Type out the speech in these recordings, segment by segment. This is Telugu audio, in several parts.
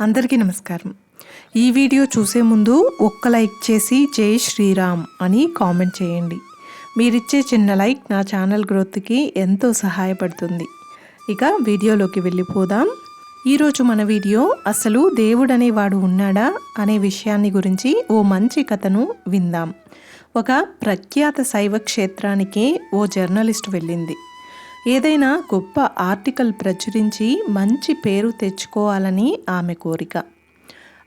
అందరికీ నమస్కారం. ఈ వీడియో చూసే ముందు ఒక్క లైక్ చేసి జై శ్రీరామ్ అని కామెంట్ చేయండి. మీరిచ్చే చిన్న లైక్ నా ఛానల్ గ్రోత్కి ఎంతో సహాయపడుతుంది. ఇక వీడియోలోకి వెళ్ళిపోదాం. ఈరోజు మన వీడియో అసలు దేవుడనేవాడు ఉన్నాడా అనే విషయాన్ని గురించి ఓ మంచి కథను విందాం. ఒక ప్రఖ్యాత శైవ క్షేత్రానికి ఓ జర్నలిస్ట్ వెళ్ళింది. ఏదైనా గొప్ప ఆర్టికల్ ప్రచురించి మంచి పేరు తెచ్చుకోవాలని ఆమె కోరిక.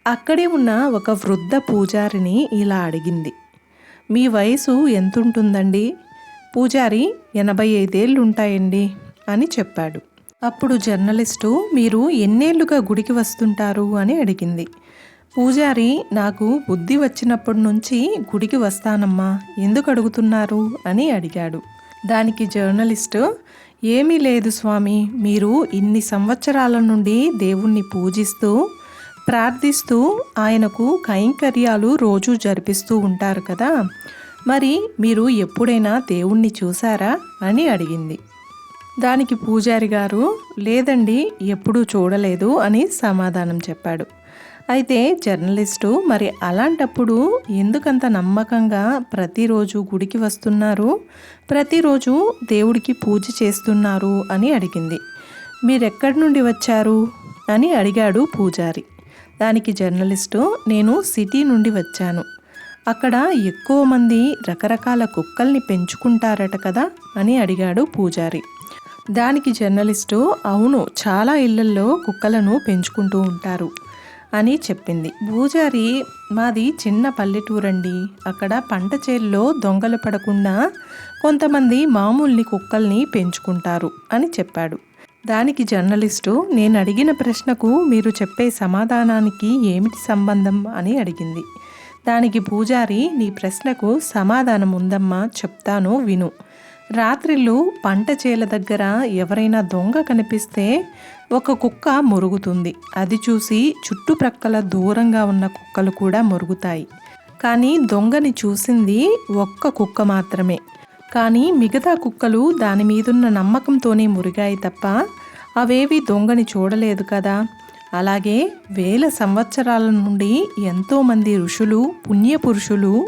అక్కడే ఉన్న ఒక వృద్ధ పూజారిని ఇలా అడిగింది. మీ వయసు ఎంతుంటుందండి? పూజారి ఎనభై ఐదేళ్ళు ఉంటాయండి అని చెప్పాడు. అప్పుడు జర్నలిస్టు మీరు ఎన్నేళ్ళుగా గుడికి వస్తుంటారు? అని అడిగింది. పూజారి నాకు బుద్ధి వచ్చినప్పటి నుంచి గుడికి వస్తానమ్మా. ఎందుకు అడుగుతున్నారు? అని అడిగాడు. దానికి జర్నలిస్టు ఏమీ లేదు స్వామి. మీరు ఇన్ని సంవత్సరాల నుండి దేవుణ్ణి పూజిస్తూ ప్రార్థిస్తూ ఆయనకు కైంకర్యాలు రోజు జరిపిస్తూ ఉంటారు కదా. మరి మీరు ఎప్పుడైనా దేవుణ్ణి చూసారా అని అడిగింది. దానికి పూజారి గారు లేదండి ఎప్పుడూ చూడలేదు అని సమాధానం చెప్పాడు. అయితే జర్నలిస్టు మరి అలాంటప్పుడు ఎందుకంత నమ్మకంగా ప్రతిరోజు గుడికి వస్తున్నారు? ప్రతిరోజు దేవుడికి పూజ చేస్తున్నారు అని అడిగింది. మీరెక్కడి నుండి వచ్చారు? అని అడిగాడు పూజారి. దానికి జర్నలిస్టు నేను సిటీ నుండి వచ్చాను. అక్కడ ఎక్కువ మంది రకరకాల కుక్కల్ని పెంచుకుంటారట కదా అని అడిగాడు పూజారి. దానికి జర్నలిస్టు అవును చాలా ఇళ్ళల్లో కుక్కలను పెంచుకుంటూ ఉంటారు. అని చెప్పింది. పూజారి మాది చిన్న పల్లెటూరండి. అక్కడ పంట చేల్లో దొంగలు పడకుండా కొంతమంది మామూల్ని కుక్కల్ని పెంచుకుంటారు అని చెప్పాడు. దానికి జర్నలిస్టు నేను అడిగిన ప్రశ్నకు మీరు చెప్పే సమాధానానికి ఏమిటి సంబంధం? అని అడిగింది. దానికి పూజారి నీ ప్రశ్నకు సమాధానం ఉందమ్మా చెప్తాను విను. రాత్రిళ్ళు పంట చేల దగ్గర ఎవరైనా దొంగ కనిపిస్తే ఒక కుక్క మురుగుతుంది. అది చూసి చుట్టుప్రక్కల దూరంగా ఉన్న కుక్కలు కూడా మురుగుతాయి. కానీ దొంగని చూసింది ఒక్క కుక్క మాత్రమే. కానీ మిగతా కుక్కలు దాని మీదున్న నమ్మకంతోనే మురిగాయి తప్ప అవేవి దొంగని చూడలేదు కదా. అలాగే వేల సంవత్సరాల నుండి ఎంతోమంది ఋషులు పుణ్యపురుషులు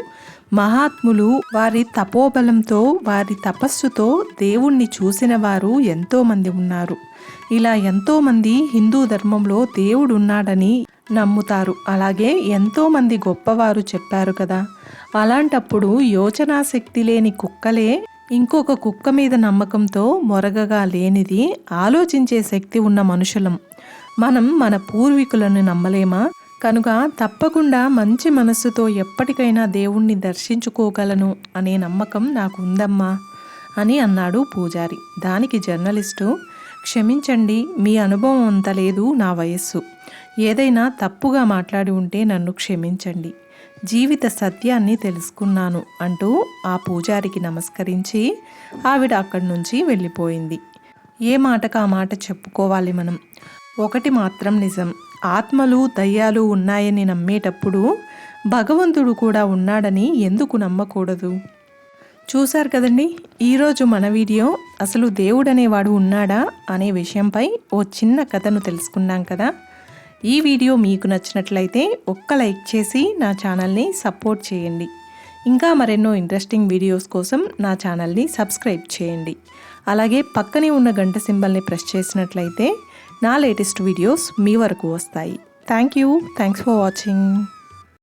మహాత్ములు వారి తపోబలంతో వారి తపస్సుతో దేవుణ్ణి చూసిన వారు ఎంతోమంది ఉన్నారు. ఇలా ఎంతోమంది హిందూ ధర్మంలో దేవుడు ఉన్నాడని నమ్ముతారు. అలాగే ఎంతోమంది గొప్పవారు చెప్పారు కదా. అలాంటప్పుడు యోచనా శక్తి లేని కుక్కలే ఇంకొక కుక్క మీద నమ్మకంతో మొరగగా లేనిది ఆలోచించే శక్తి ఉన్న మనుషులం. మనం మన పూర్వీకులను నమ్మలేమా? కనుక తప్పకుండా మంచి మనస్సుతో ఎప్పటికైనా దేవుణ్ణి దర్శించుకోగలను అనే నమ్మకం నాకు ఉందమ్మా అని అన్నాడు పూజారి. దానికి జర్నలిస్టు క్షమించండి మీ అనుభవం అంత లేదు నా వయస్సు. ఏదైనా తప్పుగా మాట్లాడి ఉంటే నన్ను క్షమించండి. జీవిత సత్యాన్ని తెలుసుకున్నాను అంటూ ఆ పూజారికి నమస్కరించి ఆవిడ అక్కడి నుంచి వెళ్ళిపోయింది. ఏ మాటకు ఆ మాట చెప్పుకోవాలి మనం? ఒకటి మాత్రం నిజం. ఆత్మలు దయ్యాలు ఉన్నాయని నమ్మేటప్పుడు భగవంతుడు కూడా ఉన్నాడని ఎందుకు నమ్మకూడదు? చూశారు కదండి? ఈరోజు మన వీడియో అసలు దేవుడనేవాడు ఉన్నాడా అనే విషయంపై ఓ చిన్న కథను తెలుసుకున్నాం కదా? ఈ వీడియో మీకు నచ్చినట్లయితే ఒక్క లైక్ చేసి నా ఛానల్ని సపోర్ట్ చేయండి. ఇంకా మరెన్నో ఇంట్రెస్టింగ్ వీడియోస్ కోసం నా ఛానల్ని సబ్స్క్రైబ్ చేయండి. అలాగే పక్కనే ఉన్న గంట సింబల్ని ప్రెస్ చేసినట్లయితే నా లేటెస్ట్ వీడియోస్ మీ వరకు వస్తాయి. Thank you thanks for watching